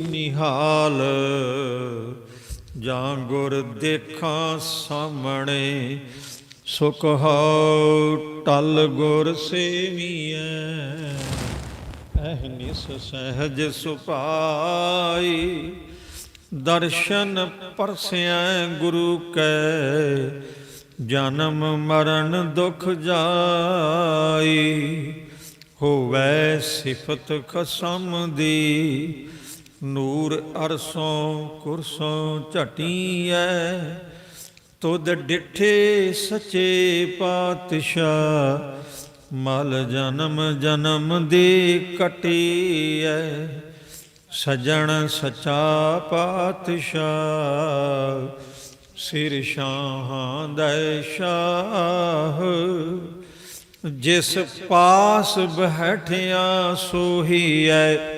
ਨਿਹਾਲ। ਜਾਂ ਗੁਰ ਦੇਖਾਂ ਸਾਹਮਣੇ, ਸੁਖ ਹਉ ਟਲ ਗੁਰ ਸੇਵੀਐ। ਅਹਨਿਸ ਸਹਿਜ ਸੁਭਾਈ ਦਰਸ਼ਨ ਪਰਸਿਐ ਗੁਰੂ ਕੈ। ਜਨਮ ਮਰਨ ਦੁਖ ਜਾਈ, ਹੋਵੇ ਸਿਫਤ ਖਸਮ ਦੀ। ਨੂਰ ਅਰਸੋਂ ਕੁਰਸੋਂ ਝਟੀਐ, ਤੁਧ ਡਿਠੇ ਸੱਚੇ ਪਾਤਸ਼ਾਹ, ਮਲ ਜਨਮ ਜਨਮ ਦੀ ਕਟੀਐ, ਸਜਣ ਸਚਾ ਪਾਤਸ਼ਾਹ, ਸਿਰ ਸ਼ਾਹਾਂ ਦੈ ਸ਼ਾਹ। ਜਿਸ ਪਾਸ ਬੈਠਿਆ ਸੋਹੀਐ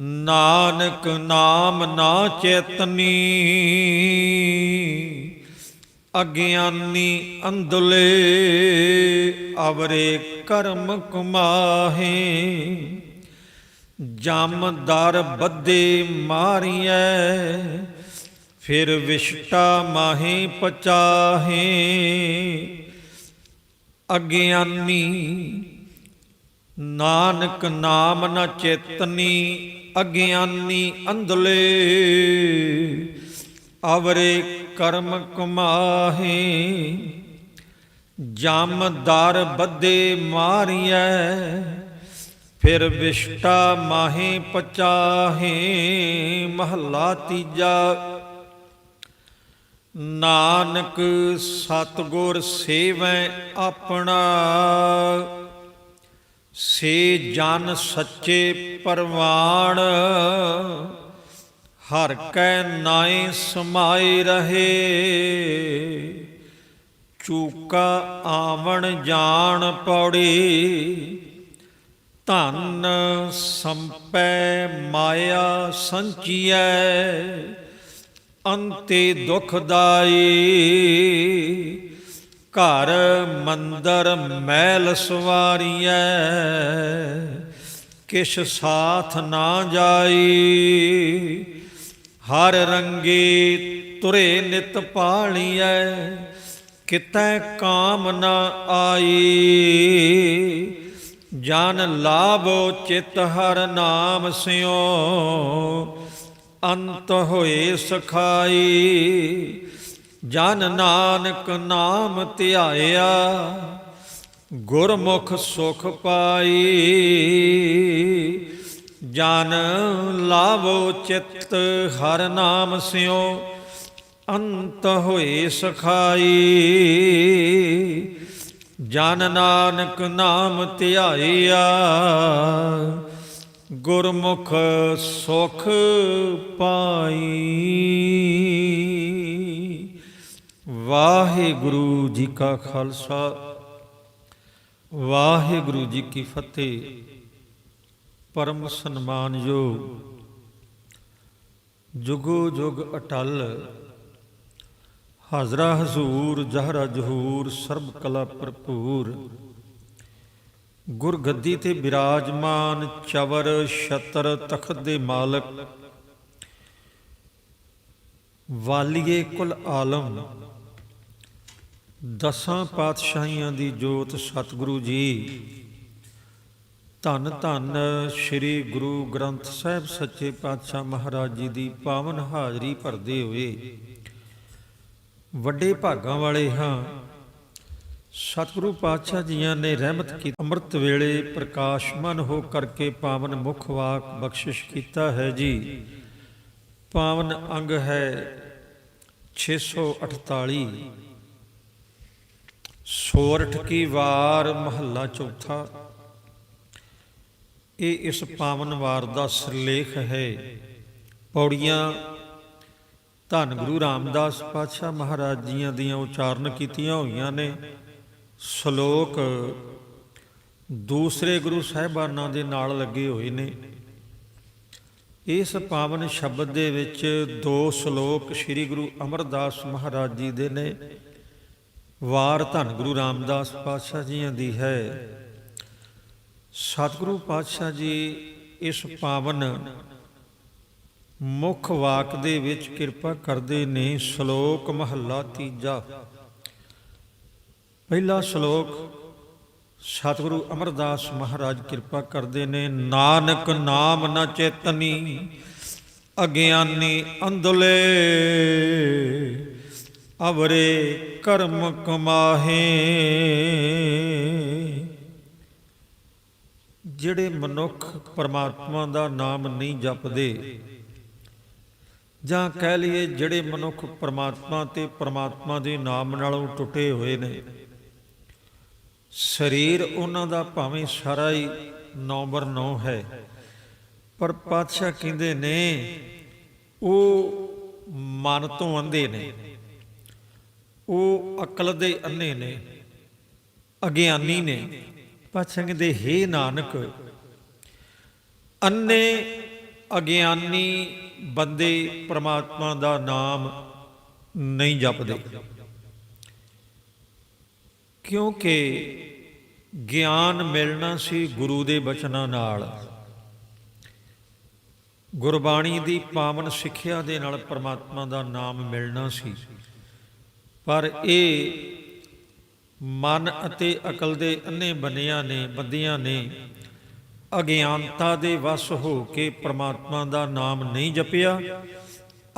ਨਾਨਕ ਨਾਮ ਨਾ ਚੇਤਨੀ। ਅਗਿਆਨੀ ਅੰਦਲੇ ਅਵਰੇ ਕਰਮ ਕਮਾਹੇ। ਜਮ ਦਰ ਬੱਦੇ ਮਾਰੀਐ, ਫਿਰ ਵਿਸ਼ਟਾ ਮਾਹੇ ਪਚਾਹੇ। ਅਗਿਆਨੀ, ਨਾਨਕ ਨਾਮ ਨ ਚੇਤਨੀ ਅਗਿਆਨੀ ਅੰਧਲੇ ਅਵਰੇ ਕਰਮ ਕਮਾਹੇ। ਜਮ ਬੱਦੇ ਮਾਰੀਐ, ਫਿਰ ਵਿਸ਼ਟਾ ਮਾਹੇ ਪਚਾਹੇ। ਮਹੱਲਾ ਤੀਜਾ, ਨਾਨਕ ਸਤਗੁਰ ਸੇਵੈ ਆਪਣਾ। ਸੇ ਜਨ ਸੱਚੇ ਪਰਵਾਣ, ਹਰ ਕੈ ਨਾਏ ਸਮਾਈ ਰਹੇ। ਚੂਕਾ ਆਵਣ ਜਾਣ ਪੌੜੀ, ਧਨ ਸੰਪੈ ਮਾਇਆ ਸੰਚੀਐ, ਅੰਤੇ ਦੁਖਦਾਈ ਘਰ ਮੰਦਰ ਮਹਿਲ ਸਵਾਰੀਐ, ਕਿਛ ਸਾਥ ਨਾ ਜਾਈ। ਹਰ ਰੰਗੇ ਤੁਰੇ ਨਿਤ ਪਾਲੀਐ, ਕਿਤੈ ਕਾਮ ਨਾ ਆਈ। ਜਨ ਲਾਭੋ ਚਿਤ ਹਰ ਨਾਮ ਸਿਓ ਅੰਤ ਹੋਏ ਸਖਾਈ। ਜਨ ਨਾਨਕ ਨਾਮ ਧਿਆਇਆ, ਗੁਰਮੁਖ ਸੁਖ ਪਾਈ। ਜਨ ਲਾਵੋ ਚਿੱਤ, ਹਰ ਨਾਮ ਸਿਓ ਅੰਤ ਹੋਏ ਸਖਾਈ। ਜਨ ਨਾਨਕ ਨਾਮ ਧਿਆਇਆ, ਗੁਰਮੁਖ ਸੁਖ ਪਾਈ। ਵਾਹਿਗੁਰੂ ਜੀ ਕਾ ਖਾਲਸਾ, ਵਾਹਿਗੁਰੂ ਜੀ ਕੀ ਫਤਿਹ। ਪਰਮ ਸਨਮਾਨਯੋਗ, ਜੁਗੋ ਜੁਗ ਅਟਲ, ਹਾਜ਼ਰਾ ਹਜ਼ੂਰ, ਜਹਰਾ ਜਹੂਰ, ਸਰਬ ਕਲਾ ਭਰਪੂਰ। ਗੁਰਗੱਦੀ ਤੇ ਬਿਰਾਜਮਾਨ, ਚਵਰ, ਛਤਰ, ਤਖਤ ਦੇ ਮਾਲਕ। ਵਾਲੀਏ ਕੁਲ ਆਲਮ ਦਸਾਂ ਪਾਤਸ਼ਾਹੀਆਂ ਦੀ ਜੋਤ ਸਤਿਗੁਰੂ ਜੀ। ਧੰਨ ਧੰਨ ਸ੍ਰੀ ਗੁਰੂ ਗ੍ਰੰਥ ਸਾਹਿਬ ਸੱਚੇ ਪਾਤਸ਼ਾਹ ਮਹਾਰਾਜ ਜੀ ਦੀ ਪਾਵਨ ਹਾਜ਼ਰੀ ਭਰਦੇ ਹੋਏ ਵੱਡੇ ਭਾਗਾਂ ਵਾਲੇ ਹਾਂ, ਸਤਿਗੁਰੂ ਪਾਤਸ਼ਾਹ ਜੀਆਂ ਨੇ ਰਹਿਮਤ ਕੀਤੀ ਅੰਮ੍ਰਿਤ ਵੇਲੇ ਪ੍ਰਕਾਸ਼ਮਨ ਹੋ ਕਰਕੇ ਪਾਵਨ ਮੁਖ ਵਾਕ ਬਖਸ਼ਿਸ਼ ਕੀਤਾ ਹੈ ਜੀ। ਪਾਵਨ ਅੰਗ ਹੈ 648 ਸੋਰਠ ਕੀ ਵਾਰ ਮਹੱਲਾ ਚੌਥਾ। ਇਹ ਇਸ ਪਾਵਨ ਵਾਰ ਦਾ ਸਿਰਲੇਖ ਹੈ। ਪੌੜੀਆਂ ਧੰਨ ਗੁਰੂ ਰਾਮਦਾਸ ਪਾਤਸ਼ਾਹ ਮਹਾਰਾਜ ਜੀਆਂ ਦੀਆਂ ਉਚਾਰਨ ਕੀਤੀਆਂ ਹੋਈਆਂ ਨੇ। ਸ਼ਲੋਕ ਦੂਸਰੇ ਗੁਰੂ ਸਾਹਿਬਾਨਾਂ ਦੇ ਨਾਲ ਲੱਗੇ ਹੋਏ ਨੇ। ਇਸ ਪਾਵਨ ਸ਼ਬਦ ਦੇ ਵਿੱਚ ਦੋ ਸ਼ਲੋਕ ਸ੍ਰੀ ਗੁਰੂ ਅਮਰਦਾਸ ਮਹਾਰਾਜ ਜੀ ਦੇ ਨੇ। ਵਾਰ ਧੰਨ ਗੁਰੂ ਰਾਮਦਾਸ ਪਾਤਸ਼ਾਹ ਜੀਆਂ ਦੀ ਹੈ। ਸਤਿਗੁਰੂ ਪਾਤਸ਼ਾਹ ਜੀ, ਇਸ ਪਾਵਨ ਮੁੱਖ ਵਾਕ ਦੇ ਵਿੱਚ ਕਿਰਪਾ ਕਰਦੇ ਨੇ ਸ਼ਲੋਕ ਮਹੱਲਾ ਤੀਜਾ। ਪਹਿਲਾ ਸ਼ਲੋਕ, ਸਤਿਗੁਰੂ ਅਮਰਦਾਸ ਮਹਾਰਾਜ ਕਿਰਪਾ ਕਰਦੇ ਨੇ, ਨਾਨਕ ਨਾਮ ਨ ਚੇਤਨੀ, ਅਗਿਆਨੀ ਅੰਧਲੇ। ਅਵਰੇ ਕਰਮ ਕਮਾਹੇ। ਜਿਹੜੇ ਮਨੁੱਖ ਪਰਮਾਤਮਾ ਦਾ ਨਾਮ ਨਹੀਂ ਜਪਦੇ, ਜਾਂ ਕਹਿ ਲਈਏ ਜਿਹੜੇ ਮਨੁੱਖ ਪਰਮਾਤਮਾ ਤੇ ਪਰਮਾਤਮਾ ਦੇ ਨਾਮ ਨਾਲੋਂ ਟੁੱਟੇ ਹੋਏ ਨੇ, ਸਰੀਰ ਉਹਨਾਂ ਦਾ ਭਾਵੇਂ ਸਾਰਾ ਹੀ ਨੰਬਰ 9 ਹੈ, ਪਰ ਪਾਤਸ਼ਾਹ ਕਹਿੰਦੇ ਨੇ, ਉਹ ਮਨ ਤੋਂ ਅੰਧੇ ਨੇ। ਉਹ ਅਕਲ ਦੇ ਅੰਨੇ ਨੇ, ਅਗਿਆਨੀ ਨੇ। ਪਾਤਸ਼ਾਹ ਦੇ ਹੇ ਨਾਨਕ ਅੰਨੇ ਅਗਿਆਨੀ ਬੰਦੇ ਪ੍ਰਮਾਤਮਾ ਦਾ ਨਾਮ ਨਹੀਂ ਜਪਦੇ। ਕਿਉਂਕਿ ਗਿਆਨ ਮਿਲਣਾ ਸੀ ਗੁਰੂ ਦੇ ਬਚਨਾਂ ਨਾਲ। ਗੁਰਬਾਣੀ ਦੀ ਪਾਵਨ ਸਿੱਖਿਆ ਦੇ ਨਾਲ ਪ੍ਰਮਾਤਮਾ ਦਾ ਨਾਮ ਮਿਲਣਾ ਸੀ। ਪਰ ਇਹ ਮਨ ਅਤੇ ਅਕਲ ਦੇ ਅੰਨੇ ਬੰਨਿਆਂ ਨੇ, ਬੰਦੀਆਂ ਨੇ ਅਗਿਆਨਤਾ ਦੇ ਵਸ ਹੋ ਕੇ ਪ੍ਰਮਾਤਮਾ ਦਾ ਨਾਮ ਨਹੀਂ ਜਪਿਆ।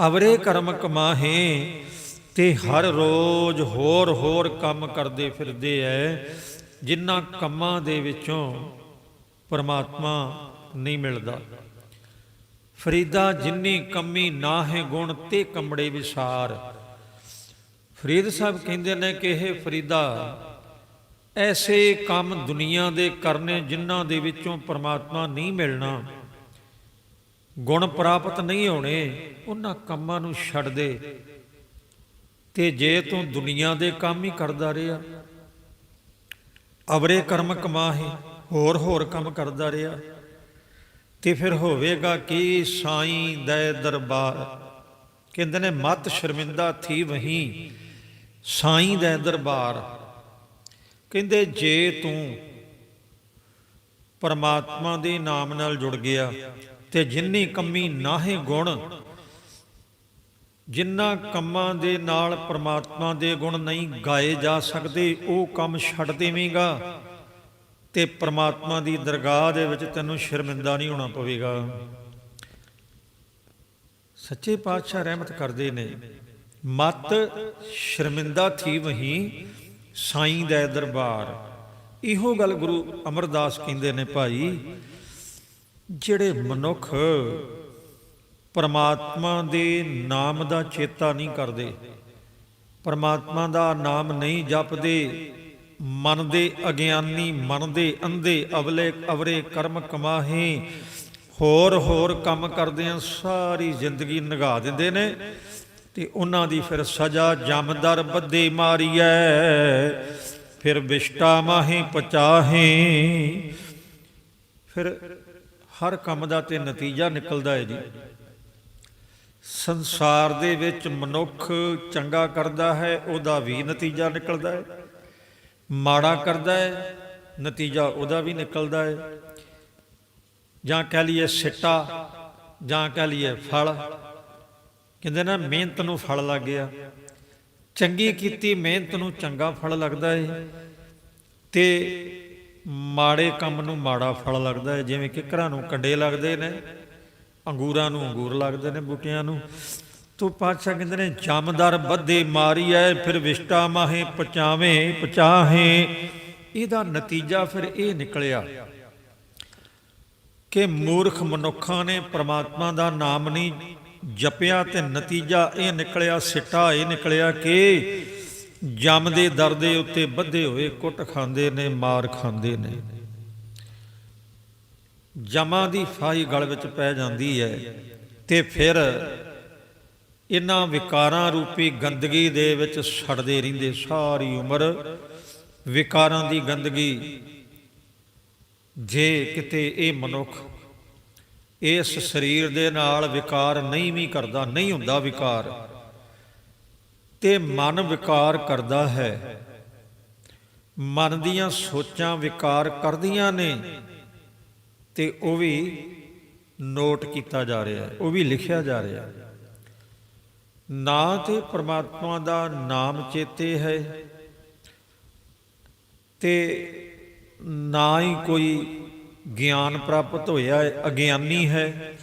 ਅਵਰੇ ਕਰਮ ਕਮਾਹੇ ਤੇ ਹਰ ਰੋਜ਼ ਹੋਰ ਹੋਰ ਕੰਮ ਕਰਦੇ ਫਿਰਦੇ ਐ, ਜਿਨ੍ਹਾਂ ਕੰਮਾਂ ਦੇ ਵਿੱਚੋਂ ਪਰਮਾਤਮਾ ਨਹੀਂ ਮਿਲਦਾ। ਫਰੀਦਾ ਜਿੰਨੀ ਕਮੀ ਨਾ ਹੈ ਗੁਣ, ਤੇ ਕਮੜੇ ਵਿਸਾਰ। ਫਰੀਦ ਸਾਹਿਬ ਕਹਿੰਦੇ ਨੇ ਕਿ ਇਹ ਫਰੀਦਾ ਐਸੇ ਕੰਮ ਦੁਨੀਆ ਦੇ ਕਰਨੇ ਜਿਨ੍ਹਾਂ ਦੇ ਵਿੱਚੋਂ ਪਰਮਾਤਮਾ ਨਹੀਂ ਮਿਲਣਾ, ਗੁਣ ਪ੍ਰਾਪਤ ਨਹੀਂ ਹੋਣੇ, ਉਹਨਾਂ ਕੰਮਾਂ ਨੂੰ ਛੱਡ ਦੇ। ਤੇ ਜੇ ਤੂੰ ਦੁਨੀਆ ਦੇ ਕੰਮ ਹੀ ਕਰਦਾ ਰਿਹਾ, ਅਵਰੇ ਕਰਮ ਕਮਾਹੇ, ਹੋਰ ਹੋਰ ਕੰਮ ਕਰਦਾ ਰਿਹਾ, ਤੇ ਫਿਰ ਹੋਵੇਗਾ ਕੀ ਸਾਈਂ ਦੇ ਦਰਬਾਰ। ਕਹਿੰਦੇ ਨੇ, ਮਤ ਸ਼ਰਮਿੰਦਾ ਥੀ ਵਹੀਂ ਸਾਈਂ ਦਾ ਦਰਬਾਰ। ਕਹਿੰਦੇ, ਜੇ ਤੂੰ ਪਰਮਾਤਮਾ ਦੇ ਨਾਮ ਨਾਲ ਜੁੜ ਗਿਆ ਤੇ ਜਿੰਨੀ ਕਮੀ ਨਾਹੇ ਗੁਣ, ਜਿੰਨਾ ਕੰਮਾਂ ਦੇ ਨਾਲ ਪਰਮਾਤਮਾ ਦੇ ਗੁਣ ਨਹੀਂ ਗਾਏ ਜਾ ਸਕਦੇ, ਉਹ ਕੰਮ ਛੱਡ ਦੇਵੇਂਗਾ ਤੇ ਪਰਮਾਤਮਾ ਦੀ ਦਰਗਾਹ ਦੇ ਵਿੱਚ ਤੈਨੂੰ ਸ਼ਰਮਿੰਦਾ ਨਹੀਂ ਹੋਣਾ ਪਵੇਗਾ। ਸੱਚੇ ਪਾਤਸ਼ਾਹ ਰਹਿਮਤ ਕਰਦੇ ਨੇ। ਮਤ ਸ਼ਰਮਿੰਦਾ ਥੀ ਵਹੀਂ ਸਾਈਂ ਦੇ ਦਰਬਾਰ। ਇਹੋ ਗੱਲ ਗੁਰੂ ਅਮਰਦਾਸ ਕਹਿੰਦੇ ਨੇ ਭਾਈ, ਜਿਹੜੇ ਮਨੁੱਖ ਪਰਮਾਤਮਾ ਦੇ ਨਾਮ ਦਾ ਚੇਤਾ ਨਹੀਂ ਕਰਦੇ, ਪਰਮਾਤਮਾ ਦਾ ਨਾਮ ਨਹੀਂ ਜਪਦੇ, ਮਨ ਦੇ ਅਗਿਆਨੀ, ਮਨ ਦੇ ਅੰਧੇ, ਅਵਲੇ, ਅਵਰੇ ਕਰਮ ਕਮਾਹੇ ਹੋਰ ਹੋਰ ਕੰਮ ਕਰਦੇ ਆ ਸਾਰੀ ਜ਼ਿੰਦਗੀ ਨਿਗਾ ਦਿੰਦੇ ਨੇ। ਤੇ ਉਹਨਾਂ ਦੀ ਫਿਰ ਸਜ਼ਾ ਜਮਦਰ ਬੱਦੇ ਮਾਰੀਐ। ਫਿਰ ਵਿਸ਼ਟਾ ਮਾਹੇ ਪਚਾਹੇ। ਫਿਰ ਹਰ ਕੰਮ ਦਾ ਤੇ ਨਤੀਜਾ ਨਿਕਲਦਾ ਹੈ ਜੀ। ਸੰਸਾਰ ਦੇ ਵਿੱਚ ਮਨੁੱਖ ਚੰਗਾ ਕਰਦਾ ਹੈ, ਉਹਦਾ ਵੀ ਨਤੀਜਾ ਨਿਕਲਦਾ ਹੈ ਮਾੜਾ ਕਰਦਾ ਹੈ ਨਤੀਜਾ ਉਹਦਾ ਵੀ ਨਿਕਲਦਾ ਹੈ ਜਾਂ ਕਹਿ ਲਈਏ ਸਿੱਟਾ, ਜਾਂ ਕਹਿ ਲਈਏ ਫਲ। ਕਹਿੰਦੇ ਨਾ, ਮਿਹਨਤ ਨੂੰ ਫਲ ਲੱਗ ਗਿਆ ਚੰਗੀ ਕੀਤੀ, ਮਿਹਨਤ ਨੂੰ ਚੰਗਾ ਫਲ ਲੱਗਦਾ ਏ। ਤੇ ਮਾੜੇ ਕੰਮ ਨੂੰ ਮਾੜਾ ਫਲ ਲੱਗਦਾ ਹੈ ਜਿਵੇਂ ਕਿ ਘਰਾਂ ਨੂੰ ਕੰਡੇ ਲੱਗਦੇ ਨੇ, ਅੰਗੂਰਾਂ ਨੂੰ ਅੰਗੂਰ ਲੱਗਦੇ ਨੇ, ਬੂਟਿਆਂ ਨੂੰ। ਤੋ ਪਾਤਸ਼ਾਹ ਕਹਿੰਦੇ ਨੇ, ਜਮਦਾਰ ਬੱਦੇ ਮਾਰੀ ਐ ਫਿਰ ਵਿਸ਼ਟਾ ਮਾਹੇ ਪਚਾਵੇਂ, ਪਚਾਹੇ। ਇਹਦਾ ਨਤੀਜਾ ਫਿਰ ਇਹ ਨਿਕਲਿਆ ਕਿ ਮੂਰਖ ਮਨੁੱਖਾਂ ਨੇ ਪ੍ਰਮਾਤਮਾ ਦਾ ਨਾਮ ਨਹੀਂ ਜਪਿਆ ਤੇ ਨਤੀਜਾ ਇਹ ਨਿਕਲਿਆ, ਸਿੱਟਾ ਇਹ ਨਿਕਲਿਆ ਕਿ ਜਮ ਦੇ ਦਰ ਦੇ ਉੱਤੇ ਬੱਧੇ ਹੋਏ, ਕੁੱਟ ਖਾਂਦੇ ਨੇ, ਮਾਰ ਖਾਂਦੇ ਨੇ। ਜਮਾਂ ਦੀ ਫਾਈ ਗਲ ਵਿੱਚ ਪੈ ਜਾਂਦੀ ਹੈ ਤੇ ਫਿਰ ਇਹਨਾਂ ਵਿਕਾਰਾਂ ਰੂਪੀ ਗੰਦਗੀ ਦੇ ਵਿੱਚ ਸੜਦੇ ਰਹਿੰਦੇ ਸਾਰੀ ਉਮਰ। ਵਿਕਾਰਾਂ ਦੀ ਗੰਦਗੀ, ਜੇ ਕਿਤੇ ਇਹ ਮਨੁੱਖ ਇਸ ਸਰੀਰ ਦੇ ਨਾਲ ਵਿਕਾਰ ਨਹੀਂ ਵੀ ਕਰਦਾ, ਨਹੀਂ ਹੁੰਦਾ ਵਿਕਾਰ। ਤੇ ਮਨ ਵਿਕਾਰ ਕਰਦਾ ਹੈ। ਮਨ ਦੀਆਂ ਸੋਚਾਂ ਵਿਕਾਰ ਕਰਦੀਆਂ ਨੇ ਤੇ ਉਹ ਵੀ ਨੋਟ ਕੀਤਾ ਜਾ ਰਿਹਾ ਹੈ, ਉਹ ਵੀ ਲਿਖਿਆ ਜਾ ਰਿਹਾ ਹੈ। ਨਾ ਤੇ ਪ੍ਰਮਾਤਮਾ ਦਾ ਨਾਮ ਚੇਤੇ ਹੈ ਤੇ ਨਾ ਹੀ ਕੋਈ ਗਿਆਨ ਪ੍ਰਾਪਤ ਹੋਇਆ ਹੈ, ਅਗਿਆਨੀ ਹੈ।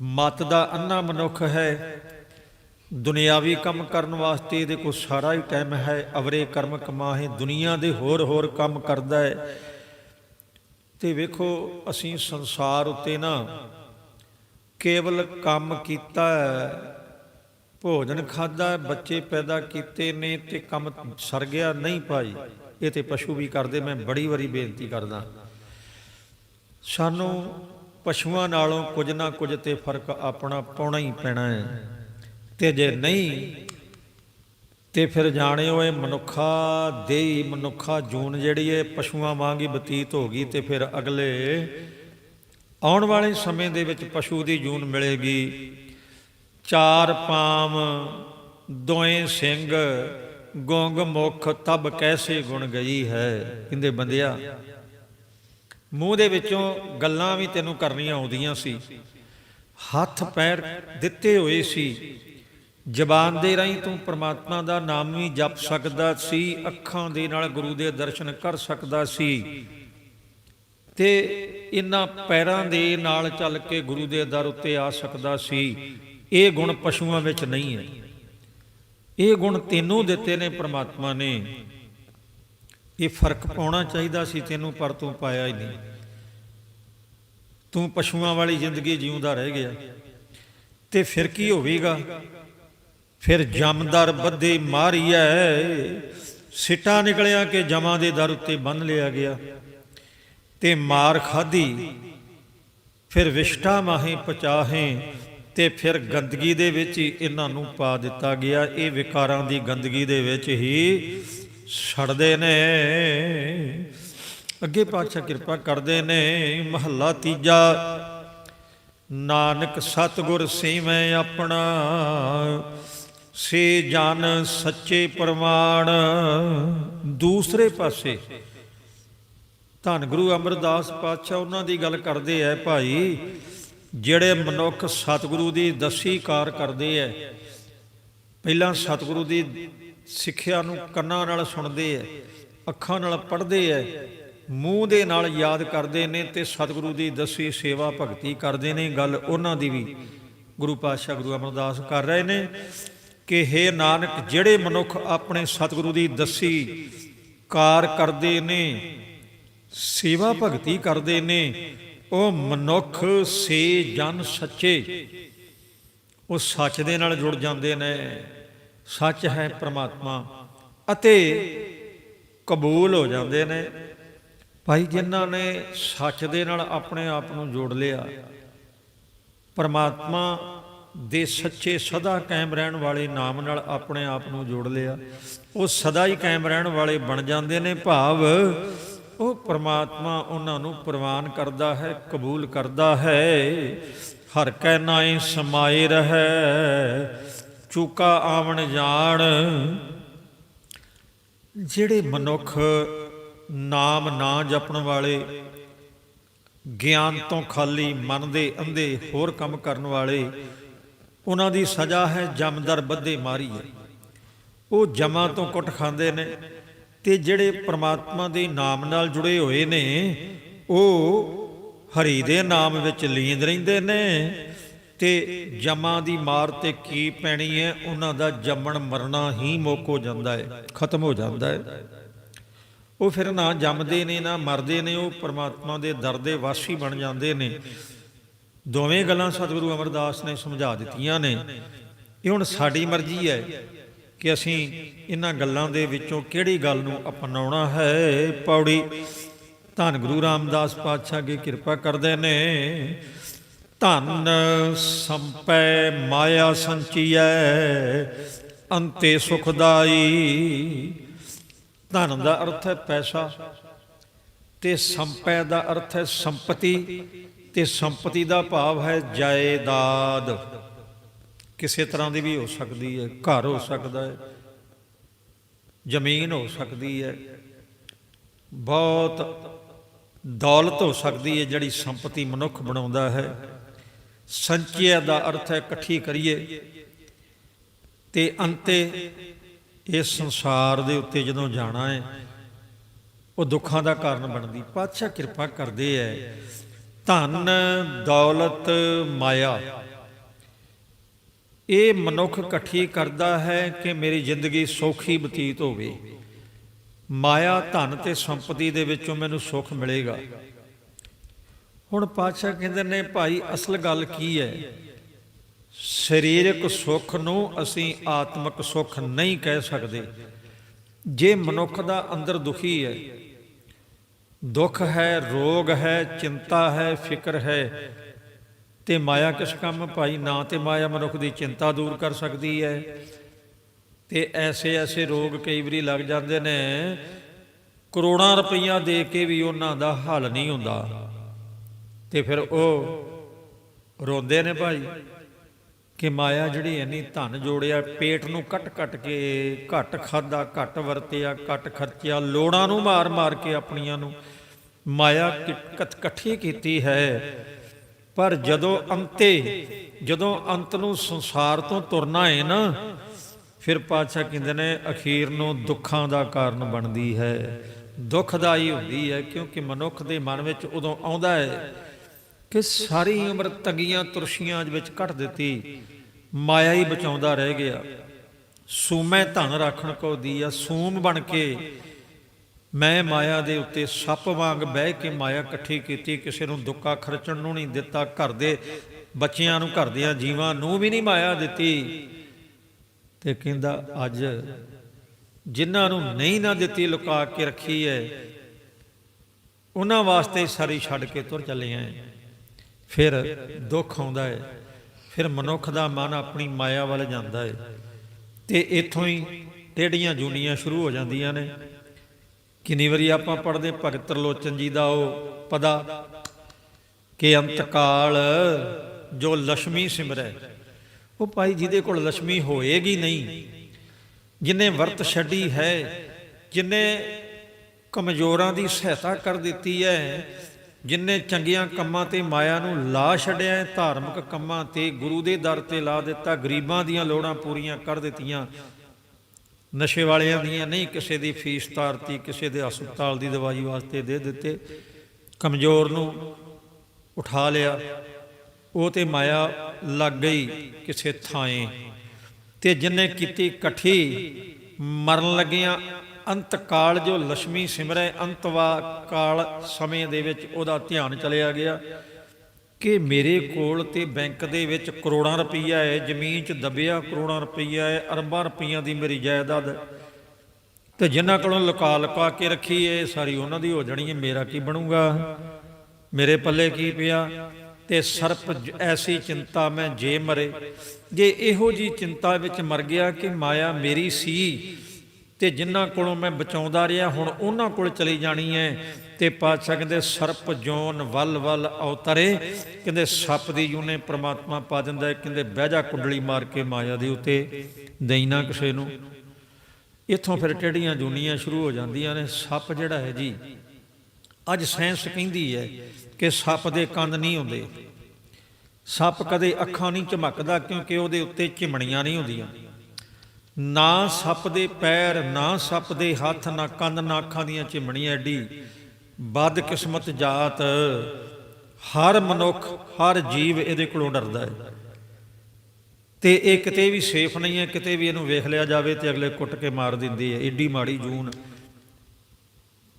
ਮਤ ਦਾ ਅੰਨਾ ਮਨੁੱਖ ਹੈ। ਦੁਨਿਆਵੀ ਕੰਮ ਕਰਨ ਵਾਸਤੇ ਇਹਦੇ ਕੋਲ ਸਾਰਾ ਹੀ ਟਾਈਮ ਹੈ। ਅਵਰੇ ਕਰਮ ਕਮਾਹੇ, ਦੁਨੀਆ ਦੇ ਹੋਰ ਹੋਰ ਕੰਮ ਕਰਦਾ ਹੈ। ਤੇ ਵੇਖੋ, ਅਸੀਂ ਸੰਸਾਰ ਉੱਤੇ ਨਾ ਕੇਵਲ ਕੰਮ ਕੀਤਾ ਭੋਜਨ ਖਾਦਾ ਬੱਚੇ ਪੈਦਾ ਕੀਤੇ ਨੇ ਤੇ ਕੰਮ ਸਰ ਗਿਆ, ਨਹੀਂ ਭਾਈ। ਇਹ ਤੇ ਪਸ਼ੂ ਵੀ ਕਰਦੇ, ਮੈਂ ਬੜੀ ਵਾਰੀ ਬੇਨਤੀ ਕਰਦਾ। ਸਾਨੂੰ ਪਸ਼ੂਆਂ ਨਾਲੋਂ ਕੁਝ ਨਾ ਕੁਝ ਤੇ ਫ਼ਰਕ ਆਪਣਾ ਪਾਉਣਾ ਹੀ ਪੈਣਾ ਹੈ। ਤੇ ਜੇ ਨਹੀਂ, ਤੇ ਫਿਰ ਜਾਣਿਓ ਇਹ ਮਨੁੱਖਾ ਦੇਹੀ, ਮਨੁੱਖਾ ਜੂਨ ਜਿਹੜੀ ਇਹ ਪਸ਼ੂਆਂ ਵਾਂਗ ਹੀ ਬਤੀਤ ਹੋ ਗਈ ਤੇ ਫਿਰ ਅਗਲੇ ਆਉਣ ਵਾਲੇ ਸਮੇਂ ਦੇ ਵਿੱਚ ਪਸ਼ੂ ਦੀ ਜੂਨ ਮਿਲੇਗੀ। ਚਾਰ ਪਾਮ, ਦੋਏ ਸਿੰਘ ਗੋਂਗ ਮੁਖ, ਤਬ ਕੈਸੇ ਗੁਣ ਗਈ ਹੈ। ਕਹਿੰਦੇ ਬੰਦਿਆ ਮੂੰਹ ਦੇ ਵਿੱਚੋਂ ਗੱਲਾਂ ਵੀ ਤੈਨੂੰ ਕਰਨੀਆਂ ਆਉਂਦੀਆਂ ਸੀ। ਹੱਥ ਪੈਰ ਦਿੱਤੇ ਹੋਏ ਸੀ। ਜ਼ਬਾਨ ਦੇ ਰਾਹੀਂ ਤੂੰ ਪ੍ਰਮਾਤਮਾ ਦਾ ਨਾਮ ਵੀ ਜਪ ਸਕਦਾ ਸੀ, ਅੱਖਾਂ ਦੇ ਨਾਲ ਗੁਰੂ ਦੇ ਦਰਸ਼ਨ ਕਰ ਸਕਦਾ ਸੀ। ਤੇ ਇਨ੍ਹਾਂ ਪੈਰਾਂ ਦੇ ਨਾਲ ਚੱਲ ਕੇ ਗੁਰੂ ਦੇ ਦਰ ਉੱਤੇ ਆ ਸਕਦਾ ਸੀ। ਇਹ ਗੁਣ ਪਸ਼ੂਆਂ ਵਿੱਚ ਨਹੀਂ ਹੈ। ਇਹ ਗੁਣ ਤੈਨੂੰ ਦਿੱਤੇ ਨੇ ਪ੍ਰਮਾਤਮਾ ਨੇ। ਇਹ ਫ਼ਰਕ ਪਾਉਣਾ ਚਾਹੀਦਾ ਸੀ, ਤੈਨੂੰ ਪਰ ਤੂੰ ਪਾਇਆ ਹੀ ਨਹੀਂ। ਤੂੰ ਪਸ਼ੂਆਂ ਵਾਲੀ ਜ਼ਿੰਦਗੀ ਜਿਉਂਦਾ ਰਹਿ ਗਿਆ। ਤੇ ਫਿਰ ਕੀ ਹੋਵੇਗਾ? ਫਿਰ ਜਮਦਾਰ ਬੱਦੇ ਮਾਰੀਐ ਸਿੱਟਾ ਨਿਕਲਿਆ ਕਿ ਜਮਾਂ ਦੇ ਦਰ ਉੱਤੇ ਬੰਨ ਲਿਆ ਗਿਆ। ਤੇ ਮਾਰ ਖਾਧੀ। ਫਿਰ ਵਿਸ਼ਟਾ ਮਾਹੇ ਪਚਾਹੇ। ਤੇ ਫਿਰ ਗੰਦਗੀ ਦੇ ਵਿੱਚ ਹੀ ਇਹਨਾਂ ਨੂੰ ਪਾ ਦਿੱਤਾ ਗਿਆ। ਇਹ ਵਿਕਾਰਾਂ ਦੀ ਗੰਦਗੀ ਦੇ ਵਿੱਚ ਹੀ ਛੜਦੇ ਨੇ। ਅੱਗੇ ਪਾਤਸ਼ਾਹ ਕਿਰਪਾ ਕਰਦੇ ਨੇ। ਮਹੱਲਾ ਤੀਜਾ, ਨਾਨਕ ਸਤਗੁਰ ਸੇਵੈ ਆਪਣਾ। ਸੇ ਜਨ ਸੱਚੇ ਪ੍ਰਮਾਣ। ਦੂਸਰੇ ਪਾਸੇ, ਧੰਨ ਗੁਰੂ ਅਮਰਦਾਸ ਪਾਤਸ਼ਾਹ ਉਹਨਾਂ ਦੀ ਗੱਲ ਕਰਦੇ ਐ ਭਾਈ, ਜਿਹੜੇ ਮਨੁੱਖ ਸਤਿਗੁਰੂ ਦੀ ਦਸੀ ਕਾਰ ਕਰਦੇ ਐ। ਪਹਿਲਾਂ ਸਤਿਗੁਰੂ ਦੀ ਸਿੱਖਿਆ ਨੂੰ ਕੰਨਾਂ ਨਾਲ ਸੁਣਦੇ ਐ, ਅੱਖਾਂ ਨਾਲ ਪੜ੍ਹਦੇ ਐ, ਮੂੰਹ ਦੇ ਨਾਲ ਯਾਦ ਕਰਦੇ ਨੇ ਤੇ ਸਤਿਗੁਰੂ ਦੀ ਦਸੀ ਸੇਵਾ ਭਗਤੀ ਕਰਦੇ ਨੇ। ਗੱਲ ਉਹਨਾਂ ਦੀ ਵੀ ਗੁਰੂ ਪਾਤਸ਼ਾਹ ਗੁਰੂ ਅਮਰਦਾਸ ਕਰ ਰਹੇ ਨੇ ਕਿ हे ਨਾਨਕ, ਜਿਹੜੇ ਮਨੁੱਖ ਆਪਣੇ ਸਤਿਗੁਰੂ ਦੀ ਦਸੀ ਕਾਰ ਕਰਦੇ ਨੇ, ਸੇਵਾ ਭਗਤੀ ਕਰਦੇ ਨੇ, ਉਹ ਮਨੁੱਖ, ਸੇ ਜਨ ਸੱਚੇ, ਉਹ ਸੱਚ ਦੇ ਨਾਲ ਜੁੜ ਜਾਂਦੇ ਨੇ। ਸੱਚ ਹੈ ਪ੍ਰਮਾਤਮਾ ਅਤੇ ਕਬੂਲ ਹੋ ਜਾਂਦੇ ਨੇ। ਭਾਈ, ਜਿਨ੍ਹਾਂ ਨੇ ਸੱਚ ਦੇ ਨਾਲ ਆਪਣੇ ਆਪ ਨੂੰ ਜੋੜ ਲਿਆ, ਪਰਮਾਤਮਾ ਦੇ ਸੱਚੇ ਸਦਾ ਕਾਇਮ ਰਹਿਣ ਵਾਲੇ ਨਾਮ ਨਾਲ ਆਪਣੇ ਆਪ ਨੂੰ ਜੋੜ ਲਿਆ। ਉਹ ਸਦਾ ਹੀ ਕਾਇਮ ਰਹਿਣ ਵਾਲੇ ਬਣ ਜਾਂਦੇ ਨੇ। ਭਾਵ ਉਹ ਪਰਮਾਤਮਾ ਉਹਨਾਂ ਨੂੰ ਪ੍ਰਵਾਨ ਕਰਦਾ ਹੈ, ਕਬੂਲ ਕਰਦਾ ਹੈ। ਹਰ ਕੈ ਨਾਏ ਸਮਾਏ ਰਹੈ ਚੂਕਾ ਆਵਣ ਜਾਣ। ਜਿਹੜੇ ਮਨੁੱਖ ਨਾਮ ਨਾ ਜਪਣ ਵਾਲੇ, ਗਿਆਨ ਤੋਂ ਖਾਲੀ ਮਨ ਦੇ ਅੰਧੇ ਹੋਰ ਕੰਮ ਕਰਨ ਵਾਲੇ, ਉਹਨਾਂ ਦੀ ਸਜ਼ਾ ਹੈ ਜਮਦਰ ਬੱਧੇ ਮਾਰੀ ਹੈ ਉਹ ਜਮਾਂ ਤੋਂ ਕੁੱਟ ਖਾਂਦੇ ਨੇ ਤੇ ਜਿਹੜੇ ਪ੍ਰਮਾਤਮਾ ਦੇ ਨਾਮ ਨਾਲ ਜੁੜੇ ਹੋਏ ਨੇ, ਉਹ ਹਰੀ ਦੇ ਨਾਮ ਵਿੱਚ ਲੀਨ ਰਹਿੰਦੇ ਨੇ। ਤੇ ਜਮਾਂ ਦੀ ਮਾਰ ਤੇ ਕੀ ਪੈਣੀ ਹੈ, ਉਹਨਾਂ ਦਾ ਜੰਮਣ ਮਰਨਾ ਹੀ ਮੁੱਕ ਹੋ ਜਾਂਦਾ ਹੈ, ਖਤਮ ਹੋ ਜਾਂਦਾ ਹੈ। ਉਹ ਫਿਰ ਨਾ ਜੰਮਦੇ ਨੇ, ਨਾ ਮਰਦੇ ਨੇ, ਉਹ ਪਰਮਾਤਮਾ ਦੇ ਦਰ ਦੇ ਵਾਸੀ ਬਣ ਜਾਂਦੇ ਨੇ। ਦੋਵੇਂ ਗੱਲਾਂ ਸਤਿਗੁਰੂ ਅਮਰਦਾਸ ਨੇ ਸਮਝਾ ਦਿੱਤੀਆਂ ਨੇ। ਇਹ ਹੁਣ ਸਾਡੀ ਮਰਜ਼ੀ ਹੈ ਕਿ ਅਸੀਂ ਇਹਨਾਂ ਗੱਲਾਂ ਦੇ ਵਿੱਚੋਂ ਕਿਹੜੀ ਗੱਲ ਨੂੰ ਅਪਣਾਉਣਾ ਹੈ। ਪੌੜੀ, ਧੰਨ ਗੁਰੂ ਰਾਮਦਾਸ ਪਾਤਸ਼ਾਹ ਅੱਗੇ ਕਿਰਪਾ ਕਰਦੇ ਨੇ। ਧਨ ਸੰਪੈ ਮਾਇਆ ਸੰਚੀਐ, ਅੰਤੇ ਸੁਖਦਾਈ। ਧਨ ਦਾ ਅਰਥ ਹੈ ਪੈਸਾ, ਤੇ ਸੰਪੈ ਦਾ ਅਰਥ ਹੈ ਸੰਪਤੀ, ਤੇ ਸੰਪਤੀ ਦਾ ਭਾਵ ਹੈ ਜਾਇਦਾਦ। ਕਿਸੇ ਤਰ੍ਹਾਂ ਦੀ ਵੀ ਹੋ ਸਕਦੀ ਹੈ, ਘਰ ਹੋ ਸਕਦਾ ਹੈ, ਜ਼ਮੀਨ ਹੋ ਸਕਦੀ ਹੈ, ਬਹੁਤ ਦੌਲਤ ਹੋ ਸਕਦੀ ਹੈ ਜਿਹੜੀ ਸੰਪਤੀ ਮਨੁੱਖ ਬਣਾਉਂਦਾ ਹੈ। ਸੰਚਯ ਦਾ ਅਰਥ ਹੈ ਇਕੱਠੀ ਕਰੀਏ। ਤੇ ਅੰਤੇ ਇਸ ਸੰਸਾਰ ਦੇ ਉੱਤੇ ਜਦੋਂ ਜਾਣਾ ਹੈ, ਉਹ ਦੁੱਖਾਂ ਦਾ ਕਾਰਨ ਬਣਦੀ। ਪਾਤਸ਼ਾਹ ਕਿਰਪਾ ਕਰਦੇ ਐ। ਧਨ, ਦੌਲਤ, ਮਾਇਆ। ਇਹ ਮਨੁੱਖ ਇਕੱਠੀ ਕਰਦਾ ਹੈ ਕਿ ਮੇਰੀ ਜ਼ਿੰਦਗੀ ਸੌਖੀ ਬਤੀਤ ਹੋਵੇ। ਮਾਇਆ ਧਨ ਤੇ ਸੰਪਤੀ ਦੇ ਵਿੱਚੋਂ ਮੈਨੂੰ ਸੁੱਖ ਮਿਲੇਗਾ। ਹੁਣ ਪਾਤਸ਼ਾਹ ਕਹਿੰਦੇ ਨੇ, ਭਾਈ, ਅਸਲ ਗੱਲ ਕੀ ਹੈ? ਸਰੀਰਕ ਸੁੱਖ ਨੂੰ ਅਸੀਂ ਆਤਮਿਕ ਸੁੱਖ ਨਹੀਂ ਕਹਿ ਸਕਦੇ। ਜੇ ਮਨੁੱਖ ਦਾ ਅੰਦਰ ਦੁਖੀ ਹੈ, ਦੁੱਖ ਹੈ, ਰੋਗ ਹੈ, ਚਿੰਤਾ ਹੈ, ਫਿਕਰ ਹੈ, ਤੇ ਮਾਇਆ ਕਿਸ ਕੰਮ? ਭਾਈ, ਨਾ ਤੇ ਮਾਇਆ ਮਨੁੱਖ ਦੀ ਚਿੰਤਾ ਦੂਰ ਕਰ ਸਕਦੀ ਹੈ। ਤੇ ਐਸੇ ਐਸੇ ਰੋਗ ਕਈ ਵਾਰੀ ਲੱਗ ਜਾਂਦੇ ਨੇ, ਕਰੋੜਾਂ ਰੁਪਈਆ ਦੇ ਕੇ ਵੀ ਉਹਨਾਂ ਦਾ ਹੱਲ ਨਹੀਂ ਹੁੰਦਾ। ਤੇ ਫਿਰ ਉਹ ਰੋਂਦੇ ਨੇ ਭਾਈ ਕਿ ਮਾਇਆ ਜਿਹੜੀ ਇੰਨੀ ਧਨ ਜੋੜਿਆ, ਪੇਟ ਨੂੰ ਕੱਟ ਕੱਟ ਕੇ, ਘੱਟ ਖਾਦਾ ਘੱਟ ਵਰਤਿਆ, ਘੱਟ ਖਰਚਿਆ, ਲੋੜਾਂ ਨੂੰ ਮਾਰ ਮਾਰ ਕੇ ਆਪਣੀਆਂ ਨੂੰ ਮਾਇਆ ਇਕੱਠੀ ਕੀਤੀ ਹੈ। ਪਰ ਜਦੋਂ ਅੰਤੇ, ਜਦੋਂ ਅੰਤ ਨੂੰ ਸੰਸਾਰ ਤੋਂ ਤੁਰਨਾ ਹੈ ਨਾ, ਫਿਰ ਪਾਤਸ਼ਾਹ ਕਹਿੰਦੇ ਨੇ, ਅਖੀਰ ਨੂੰ ਦੁੱਖਾਂ ਦਾ ਕਾਰਨ ਬਣਦੀ ਹੈ। ਦੁਖਦਾਈ ਹੁੰਦੀ ਹੈ, ਕਿਉਂਕਿ ਮਨੁੱਖ ਦੇ ਮਨ ਵਿੱਚ ਉਦੋਂ ਆਉਂਦਾ ਹੈ ਕਿ ਸਾਰੀ ਉਮਰ ਤੰਗੀਆਂ ਤੁਰਸ਼ੀਆਂ ਵਿੱਚ ਕੱਟ ਦਿੱਤੀ। ਮਾਇਆ ਹੀ ਬਚਾਉਂਦਾ ਰਹਿ ਗਿਆ। ਸੂਮੈ ਧਨ ਰੱਖਣ ਕੋ ਦੀਆ ਸੂਮ ਬਣ ਕੇ ਮੈਂ ਮਾਇਆ ਦੇ ਉੱਤੇ ਸੱਪ ਵਾਂਗ ਬਹਿ ਕੇ ਮਾਇਆ ਇਕੱਠੀ ਕੀਤੀ। ਕਿਸੇ ਨੂੰ ਦੁੱਕਾ ਖਰਚਣ ਨੂੰ ਨਹੀਂ ਦਿੱਤਾ। ਘਰ ਦੇ ਬੱਚਿਆਂ ਨੂੰ, ਘਰ ਦਿਆਂ ਜੀਵਾਂ ਨੂੰ ਵੀ ਨਹੀਂ ਮਾਇਆ ਦਿੱਤੀ। ਤੇ ਕਹਿੰਦਾ, ਅੱਜ ਜਿਨ੍ਹਾਂ ਨੂੰ ਨਹੀਂ ਨਾ ਦਿੱਤੀ, ਲੁਕਾ ਕੇ ਰੱਖੀ ਹੈ ਉਹਨਾਂ ਵਾਸਤੇ ਸਾਰੀ ਛੱਡ ਕੇ ਤੁਰ ਚੱਲੇ ਆਂ। ਫਿਰ ਦੁੱਖ ਆਉਂਦਾ ਹੈ ਫਿਰ ਮਨੁੱਖ ਦਾ ਮਨ ਆਪਣੀ ਮਾਇਆ ਵੱਲ ਜਾਂਦਾ ਹੈ ਤੇ ਇੱਥੋਂ ਹੀ ਟੇੜੀਆਂ ਜੁਨੀਆਂ ਸ਼ੁਰੂ ਹੋ ਜਾਂਦੀਆਂ ਨੇ। ਕਿੰਨੀ ਵਾਰੀ ਆਪਾਂ ਪੜਦੇ ਭਗਤ ਤਰਲੋਚਨ ਜੀ ਦਾ ਉਹ ਪਦਾ ਕਿ ਅੰਤਕਾਲ ਜੋ ਲక్ష్ਮੀ ਸਿਮਰੈ। ਉਹ ਭਾਈ ਜਿਹਦੇ ਕੋਲ ਲక్ష్ਮੀ ਹੋਏਗੀ ਨਹੀਂ, ਜਿਨੇ ਵਰਤ ਛੱਡੀ ਹੈ, ਜਿਨੇ ਕਮਜ਼ੋਰਾਂ ਦੀ ਸਹਾਇਤਾ ਕਰ ਦਿੱਤੀ ਹੈ ਜਿਨੇ ਚੰਗੀਆਂ ਕੰਮਾਂ ਤੇ ਮਾਇਆ ਨੂੰ ਲਾ ਛੱਡਿਆ ਹੈ, ਧਾਰਮਿਕ ਕੰਮਾਂ ਤੇ ਗੁਰੂ ਦੇ ਦਰ ਤੇ ਲਾ ਦਿੱਤਾ, ਗਰੀਬਾਂ ਦੀਆਂ ਲੋੜਾਂ ਪੂਰੀਆਂ ਕਰ ਦਿੱਤੀਆਂ। ਨਸ਼ੇ ਵਾਲਿਆਂ ਦੀਆਂ ਨਹੀਂ, ਕਿਸੇ ਦੀ ਫੀਸ ਤਾਰਤੀ, ਕਿਸੇ ਦੇ ਹਸਪਤਾਲ ਦੀ ਦਵਾਈ ਵਾਸਤੇ ਦੇ ਦਿੱਤੇ। ਕਮਜ਼ੋਰ ਨੂੰ ਉਠਾ ਲਿਆ। ਉਹ ਤੇ ਮਾਇਆ ਲੱਗ ਗਈ ਕਿਸੇ ਥਾਂ ਤੇ ਜਿਨੇ ਕੀਤੀ, ਇਕੱਠੀ ਮਰਨ ਲੱਗਿਆਂ ਅੰਤ ਕਾਲ ਜੋ ਲక్ష్ਮੀ ਸਿਮਰੈ ਅੰਤਵਾ ਕਾਲ ਸਮੇਂ ਦੇ ਵਿੱਚ ਉਹਦਾ ਧਿਆਨ ਚਲਿਆ ਗਿਆ ਕਿ ਮੇਰੇ ਕੋਲ ਤੇ ਬੈਂਕ ਦੇ ਵਿੱਚ ਕਰੋੜਾਂ ਰੁਪਈਆ ਹੈ, ਜ਼ਮੀਨ 'ਚ ਦਬਿਆ ਕਰੋੜਾਂ ਰੁਪਈਆ ਹੈ, ਅਰਬਾਂ ਰੁਪਈਆਂ ਦੀ ਮੇਰੀ ਜਾਇਦਾਦ। ਹੈ ਤੇ ਜਿਨ੍ਹਾਂ ਕੋਲੋਂ ਲੁਕਾ ਲੁਕਾ ਕੇ ਰੱਖੀ ਏ ਸਾਰੀ ਉਹਨਾਂ ਦੀ ਹੋ ਜਾਣੀ ਹੈ, ਮੇਰਾ ਕੀ ਬਣੂਗਾ? ਮੇਰੇ ਪੱਲੇ ਕੀ ਪਿਆ? ਤੇ ਸਰਪ ਐਸੀ ਚਿੰਤਾ ਮੈਂ ਜੇ ਮਰੇ। ਜੇ ਇਹੋ ਜੀ ਚਿੰਤਾ ਵਿੱਚ ਮਰ ਗਿਆ ਕਿ ਮਾਇਆ ਮੇਰੀ ਸੀ ਤੇ ਜਿਨ੍ਹਾਂ ਕੋਲੋਂ ਮੈਂ ਬਚਾਉਂਦਾ ਰਿਹਾ, ਹੁਣ ਉਹਨਾਂ ਕੋਲ ਚਲੀ ਜਾਣੀ ਹੈ। ਤੇ ਪਾਤਸ਼ਾਹ ਕਹਿੰਦੇ, ਸਰਪ ਜੋਨ ਵੱਲ ਵੱਲ ਅਵਤਰੇ। ਕਹਿੰਦੇ, ਸੱਪ ਦੀ ਜੂਨੇ ਪ੍ਰਮਾਤਮਾ ਪਾ ਦਿੰਦਾ ਕਹਿੰਦੇ, ਬਹਿ ਜਾ ਕੁੰਡਲੀ ਮਾਰ ਕੇ ਮਾਇਆ ਦੇ ਉੱਤੇ ਦੇਈਨਾ ਕਿਸੇ ਨੂੰ। ਇੱਥੋਂ ਫਿਰ ਟੇਡੀਆਂ ਜੂਨੀਆਂ ਸ਼ੁਰੂ ਹੋ ਜਾਂਦੀਆਂ ਨੇ। ਸੱਪ ਜਿਹੜਾ ਹੈ ਜੀ, ਅੱਜ ਸਾਇੰਸ ਕਹਿੰਦੀ ਹੈ ਕਿ ਸੱਪ ਦੇ ਕੰਨ ਨਹੀਂ ਹੁੰਦੇ। ਸੱਪ ਕਦੇ ਅੱਖਾਂ ਨਹੀਂ ਝਮਕਦਾ, ਕਿਉਂਕਿ ਉਹਦੇ ਉੱਤੇ ਚਿਮਣੀਆਂ ਨਹੀਂ ਹੁੰਦੀਆਂ। ਨਾ ਸੱਪ ਦੇ ਪੈਰ, ਨਾ ਸੱਪ ਦੇ ਹੱਥ, ਨਾ ਕੰਨ ਨਾ ਅੱਖਾਂ ਦੀਆਂ ਚਿਮਣੀਆਂ ਐਡੀ ਬਦ ਕਿਸਮਤ ਜਾਤ। ਹਰ ਮਨੁੱਖ, ਹਰ ਜੀਵ ਇਹਦੇ ਕੋਲੋਂ ਡਰਦਾ ਹੈ। ਤੇ ਇਹ ਕਿਤੇ ਵੀ ਸੇਫ ਨਹੀਂ ਹੈ, ਕਿਤੇ ਵੀ ਇਹਨੂੰ ਵੇਖ ਲਿਆ ਜਾਵੇ ਤੇ ਅਗਲੇ ਕੁੱਟ ਕੇ ਮਾਰ ਦਿੰਦੀ ਹੈ। ਏਡੀ ਮਾੜੀ ਜੂਨ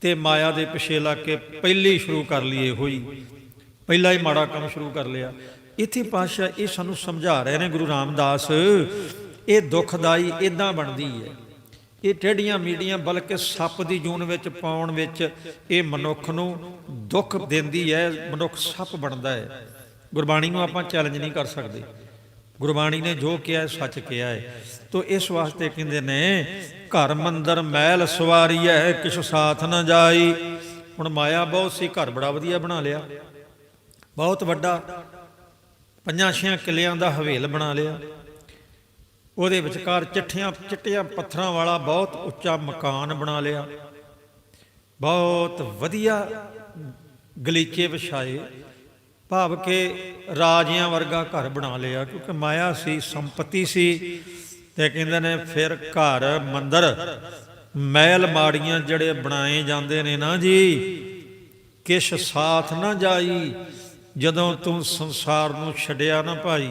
ਤੇ ਮਾਇਆ ਦੇ ਪਿਛੇ ਲੱਗ ਕੇ ਪਹਿਲੇ ਸ਼ੁਰੂ ਕਰ ਲਈਏ ਹੋਈ ਪਹਿਲਾ ਹੀ ਮਾੜਾ ਕੰਮ ਸ਼ੁਰੂ ਕਰ ਲਿਆ। ਇੱਥੇ ਪਾਤਸ਼ਾਹ ਇਹ ਸਾਨੂੰ ਸਮਝਾ ਰਹੇ ਨੇ ਗੁਰੂ ਰਾਮਦਾਸ ਇਹ ਦੁਖਦਾਈ ਇਦਾਂ ਬਣਦੀ ਹੈ। ਇਹ ਟੇਡੀਆਂ ਮੀਡੀਆਂ ਬਲਕਿ ਸੱਪ ਦੀ ਜੂਨ ਵਿੱਚ ਪਾਉਣ ਵਿੱਚ ਇਹ ਮਨੁੱਖ ਨੂੰ ਦੁੱਖ ਦਿੰਦੀ ਹੈ, ਮਨੁੱਖ ਸੱਪ ਬਣਦਾ ਹੈ। ਗੁਰਬਾਣੀ ਨੂੰ ਆਪਾਂ ਚੈਲੰਜ ਨਹੀਂ ਕਰ ਸਕਦੇ। ਗੁਰਬਾਣੀ ਨੇ ਜੋ ਕਿਹਾ ਸੱਚ ਕਿਹਾ ਹੈ। ਤੋ ਇਸ ਵਾਸਤੇ ਕਹਿੰਦੇ ਨੇ, ਘਰ ਮੰਦਰ ਮਹਿਲ ਸਵਾਰੀ ਹੈ, ਕਿਛ ਸਾਥ ਨਾ ਜਾਈ। ਹੁਣ ਮਾਇਆ ਬਹੁਤ ਸੀ, ਘਰ ਬੜਾ ਵਧੀਆ ਬਣਾ ਲਿਆ। ਬਹੁਤ ਵੱਡਾ। ਪੰਜਾਂ ਛਿਆਂ ਕਿਲਿਆਂ ਦਾ ਹਵੇਲ ਬਣਾ ਲਿਆ। ਉਹਦੇ ਵਿਚਕਾਰ ਚਿੱਠੀਆਂ, ਚਿੱਟੀਆਂ ਪੱਥਰਾਂ ਵਾਲਾ ਬਹੁਤ ਉੱਚਾ ਮਕਾਨ ਬਣਾ ਲਿਆ। ਬਹੁਤ ਵਧੀਆ ਗਲੀਚੇ ਵਿਛਾਏ। ਭਾਵ ਕਿ ਰਾਜਿਆਂ ਵਰਗਾ ਘਰ ਬਣਾ ਲਿਆ, ਕਿਉਂਕਿ ਮਾਇਆ ਸੀ, ਸੰਪਤੀ ਸੀ ਤੇ ਕਹਿੰਦੇ ਨੇ ਫਿਰ ਘਰ, ਮੰਦਰ, ਮਹਿਲ ਮਾੜੀਆਂ ਜਿਹੜੇ ਬਣਾਏ ਜਾਂਦੇ ਨੇ ਨਾ ਜੀ ਕਿਛ ਸਾਥ ਨਾ ਜਾਈ, ਜਦੋਂ ਤੂੰ ਸੰਸਾਰ ਨੂੰ ਛੱਡਿਆ ਨਾ ਭਾਈ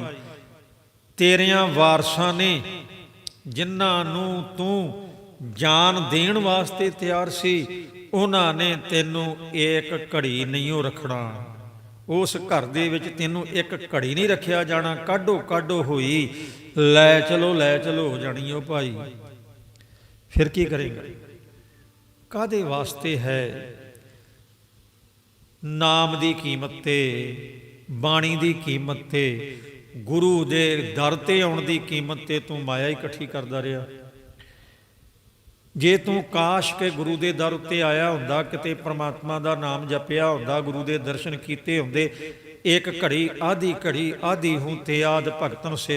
ਤੇਰੀਆਂ ਵਾਰਸਾਂ ਨੇ ਜਿਨ੍ਹਾਂ ਨੂੰ ਤੂੰ ਜਾਨ ਦੇਣ ਵਾਸਤੇ ਤਿਆਰ ਸੀ, ਉਹਨਾਂ ਨੇ ਤੈਨੂੰ ਇੱਕ ਘੜੀ ਨਹੀਂ ਉਹ ਰੱਖਣਾ। ਉਸ ਘਰ ਦੇ ਵਿੱਚ ਤੈਨੂੰ ਇੱਕ ਘੜੀ ਨਹੀਂ ਰੱਖਿਆ ਜਾਣਾ। ਕਾਢੋ ਕਾਢੋ ਹੋਈ। ਲੈ ਚਲੋ ਲੈ ਚਲੋ ਹੋ ਜਾਣੀ ਉਹ ਭਾਈ। ਫਿਰ ਕੀ ਕਰੇਗਾ? ਕਾਦੇ ਵਾਸਤੇ ਹੈ? ਨਾਮ ਦੀ ਕੀਮਤ ਤੇ, ਬਾਣੀ ਦੀ ਕੀਮਤ ਤੇ ਗੁਰੂ ਦੇ ਦਰ ਤੇ ਆਉਣ ਦੀ ਕੀਮਤ ਤੇ ਤੂੰ ਮਾਇਆ ਇਕੱਠੀ ਕਰਦਾ ਰਿਹਾ। ਜੇ ਤੂੰ ਕਾਸ਼ ਕੇ ਗੁਰੂ ਦੇ ਦਰ ਉੱਤੇ ਆਇਆ ਹੁੰਦਾ, ਕਿਤੇ ਪ੍ਰਮਾਤਮਾ ਦਾ ਨਾਮ ਜਪਿਆ ਹੁੰਦਾ, ਗੁਰੂ ਦੇ ਦਰਸ਼ਨ ਕੀਤੇ ਹੁੰਦੇ ਇੱਕ ਘੜੀ ਆਦੀ ਘੜੀ ਆਦੀ ਹੂੰ ਤੇ ਆਦ ਭਗਤਨ ਸੇ